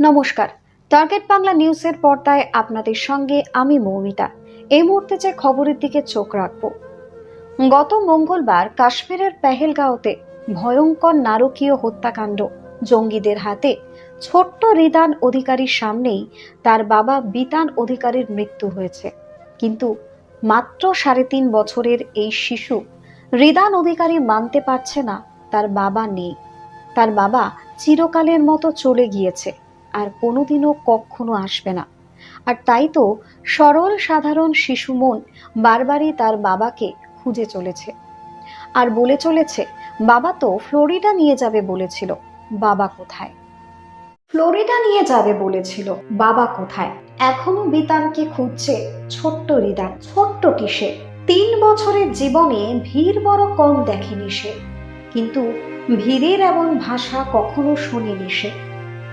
নমস্কার। টার্গেট বাংলা নিউজের পর্দায় আপনাদের সঙ্গে আমি মৌমিতা। এই মুহূর্তে যে খবরের দিকে চোখ রাখব। গত মঙ্গলবার কাশ্মীরের পেহেলগাঁওতে ভয়ঙ্কর নারকীয় হত্যাকাণ্ড জঙ্গিদের হাতে ছোট্ট রিদান অধিকারীর সামনেই তার বাবা বিতান অধিকারীর মৃত্যু হয়েছে। কিন্তু মাত্র সাড়ে তিন বছরের এই শিশু রিদান অধিকারী মানতে পারছে না, তার বাবা নেই। তার বাবা চিরকালের মতো চলে গিয়েছে। আর কোনোদিনও কখনো আসবে না। আর তাই তো সরল সাধারণ শিশু মন বারবারই তার বাবাকে খুঁজে চলেছে। আর বলে চলেছে, বাবা তো ফ্লোরিডা নিয়ে যাবে বলেছিল, বাবা কোথায়? ফ্লোরিডা নিয়ে যাবে বলেছিল, বাবা কোথায়? এখনও বিতানকে খুঁজছে ছোট্ট রিদান ছোট্ট কিসে? তিন বছরের জীবনে ভিড় বড় কম দেখেনি সে। কিন্তু ভিড়ের এমন ভাষা কখনো শোনেনি সে।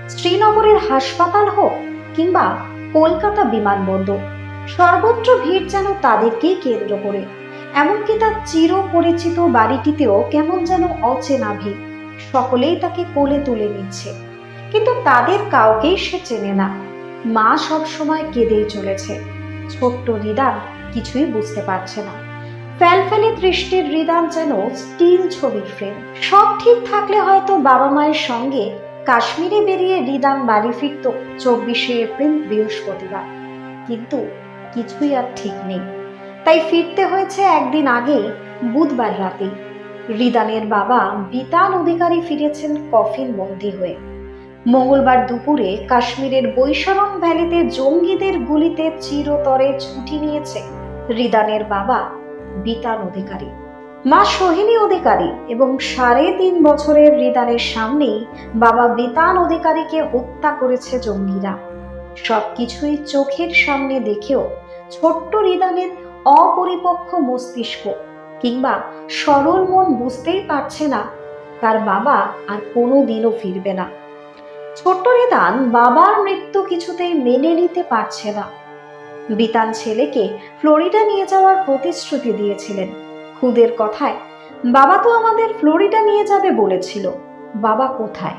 শ্রীনগরের হাসপাতাল হোক কিংবা কলকাতা বিমানবন্দর, সর্বত্র ভিড় যেন তাদেরকেই কেন্দ্র করে। এমনকি তার চির পরিচিত বাড়িটিতেও কেমন যেন অচেনা ভিড়, সকলেই তাকে কোলে তুলে নিচ্ছে। কিন্তু তাদের কাউকেই সে চেনে না। মা সবসময় কেঁদেই চলেছে। ছোট্ট রিদান কিছুই বুঝতে পারছে না। ফ্যালফ্যালে দৃষ্টির রিদান যেন স্টিল ছবির ফ্রেম। সব ঠিক থাকলে হয়তো বাবা মায়ের সঙ্গে কাশ্মীরে বেরিয়ে রিদান বাড়ি ফিরত চব্বিশে এপ্রিল বৃহস্পতিবার। কিন্তু কিছুই আর ঠিক নেই। তাই ফিরতে হয়েছে একদিন আগে বুধবার রাতে রিদানের বাবা বিতান অধিকারী ফিরেছেন কফিন বন্দী হয়ে। মঙ্গলবার দুপুরে কাশ্মীরের বৈশরণ ভ্যালিতে জঙ্গিদের গুলিতে চিরতরে ছুটি নিয়েছে রিদানের বাবা বিতান অধিকারী। মা সোহিনী অধিকারী এবং সাড়ে তিন বছরের রিদানের সামনেই বাবা বিতান অধিকারীকে হত্যা করেছে জঙ্গিরা। সবকিছুই চোখের সামনে দেখেও ছোট্ট রিদানের অপরিপক্ষ মস্তিষ্ক কিংবা সরল মন বুঝতেই পারছে না, তার বাবা আর কোনো দিনও ফিরবে না। ছোট্ট রিদান বাবার মৃত্যু কিছুতেই মেনে নিতে পারছে না। বিতান ছেলেকে ফ্লোরিডা নিয়ে যাওয়ার প্রতিশ্রুতি দিয়েছিলেন। খুদের কথায়, বাবা তো আমাদের ফ্লোরিডা নিয়ে যাবে বলেছিল। বাবা কোথায়?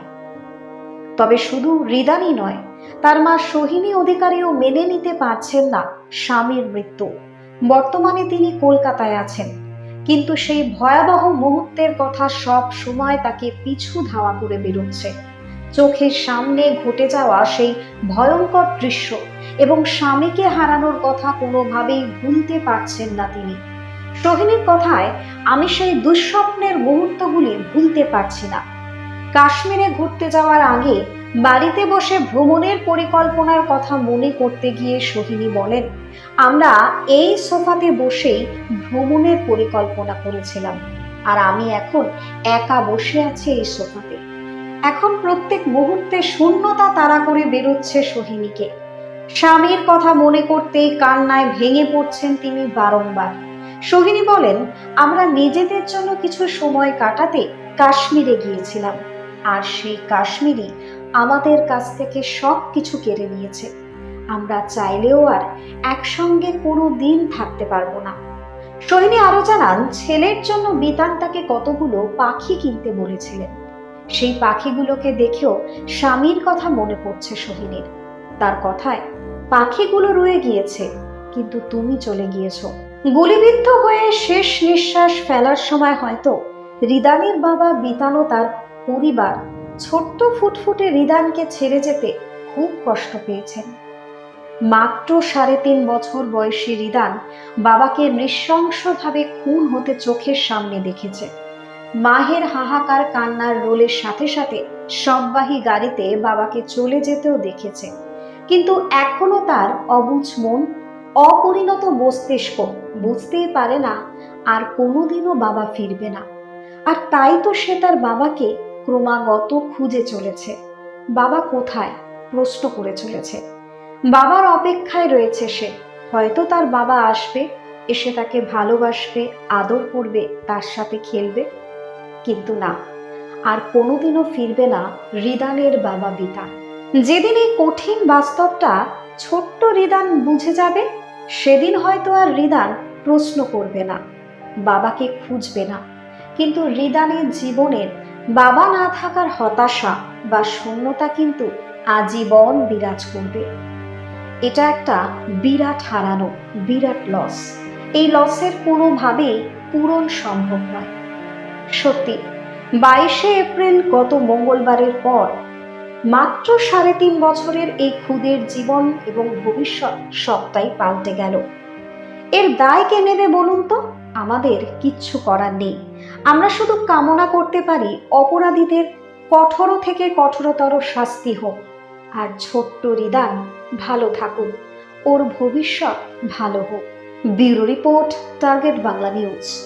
তবে শুধু রিদানই নয়, তার মা সোহিনী অধিকারীও মেনে নিতে পারছেন না স্বামীর মৃত্যু। বর্তমানে তিনি কলকাতায় আছেন। কিন্তু সেই ভয়াবহ মুহূর্তের কথা সব সময় তাকে পিছু ধাওয়া করে বেরোচ্ছে। চোখের সামনে ঘটে যাওয়া সেই ভয়ঙ্কর দৃশ্য এবং স্বামীকে হারানোর কথা কোনোভাবেই ভুলতে পারছেন না তিনি। সোহিনীর কথায় আমি সেই দুঃস্বপ্নের মুহূর্তগুলি ভুলতে পারছি না। কাশ্মীরে ঘুরতে যাওয়ার আগে বাড়িতে বসে ভ্রমণের পরিকল্পনার কথা মনে করতে গিয়ে সোহিনী বলেন, আমরা এই সোফাতে বসেই ভ্রমণের পরিকল্পনা করেছিলাম আর আমি এখন একা বসে আছি এই সোফাতে। এখন প্রত্যেক মুহূর্তে শূন্যতা তাড়া করে বেরোচ্ছে সোহিনীকে। স্বামীর কথা মনে করতেই কান্নায় ভেঙে পড়ছেন তিনি বারংবার। সোহিনী বলেন, আমরা নিজেদের জন্য কিছু সময় কাটাতে কাশ্মীরে গিয়েছিলাম। আর সেই কাশ্মীরই আমাদের কাছ থেকে সব কিছু কেড়ে নিয়েছে। আমরা চাইলেও আর একসঙ্গে কোনো দিন থাকতে পারব না। সোহিনী আরও জানান, ছেলের জন্য বিতান তাকে কতগুলো পাখি কিনতে বলেছিলেন। সেই পাখিগুলোকে দেখেও স্বামীর কথা মনে পড়ছে সোহিনীর। তার কথায়, পাখিগুলো রয়ে গিয়েছে, কিন্তু তুমি চলে গিয়েছো। গুলিবিদ্ধ হয়ে শেষ নিঃশ্বাস ফেলার সময় হয়তো রিদানের বাবা বিতানো তার পরিবার ছোট্ট ফুটফুটে রিদানকে ছেড়ে যেতে খুব কষ্ট পেয়েছেন। মাত্র সাড়ে তিন বছর বয়সী রিদান বাবাকে নৃশংসভাবে খুন হতে চোখের সামনে দেখেছে। মাহের হাহাকার কান্নার রোলের সাথে সাথে সববাহী গাড়িতে বাবাকে চলে যেতেও দেখেছে। কিন্তু এখনও তার অবুঝ মন অপরিণত মস্তিষ্ক বুঝতেই পারে না, আর কোনোদিনও বাবা ফিরবে না। আর তাই তো সে তার বাবাকে ক্রমাগত খুঁজে চলেছে। বাবা কোথায়? প্রশ্ন করে চলেছে। বাবার অপেক্ষায় রয়েছে সে। হয়তো তার বাবা আসবে, এসে তাকে ভালোবাসবে, আদর করবে, তার সাথে খেলবে। কিন্তু না, আর কোনোদিনও ফিরবে না রিদানের বাবা বিতান যেদিন এই কঠিন বাস্তবটা ছোট্ট রিদান বুঝে যাবে সেদিন হয়তো আর রিদান প্রশ্ন করবে না, বাবাকে খুঁজবে না। কিন্তু রিদানের জীবনের বাবা না থাকার হতাশা বা শূন্যতা কিন্তু আজীবন বিরাজ করবে। এটা একটা বিরাট হারানো, বিরাট লস এই লসের কোনোভাবেই পূরণ সম্ভব নয়। সত্যি, বাইশে এপ্রিল গত মঙ্গলবারের পর মাত্র সাড়ে তিন বছরের এই খুদের জীবন এবং ভবিষ্যৎ সবটাই পাল্টে গেল। এর দায় কে নেবে বলুন তো? আমাদের কিচ্ছু করার নেই। আমরা শুধু কামনা করতে পারি অপরাধীদের কঠোর থেকে কঠোরতর শাস্তি হোক। আর ছোট্ট রিদান ভালো থাকুক। ওর ভবিষ্যৎ ভালো হোক। Bureau report, target Bangla news.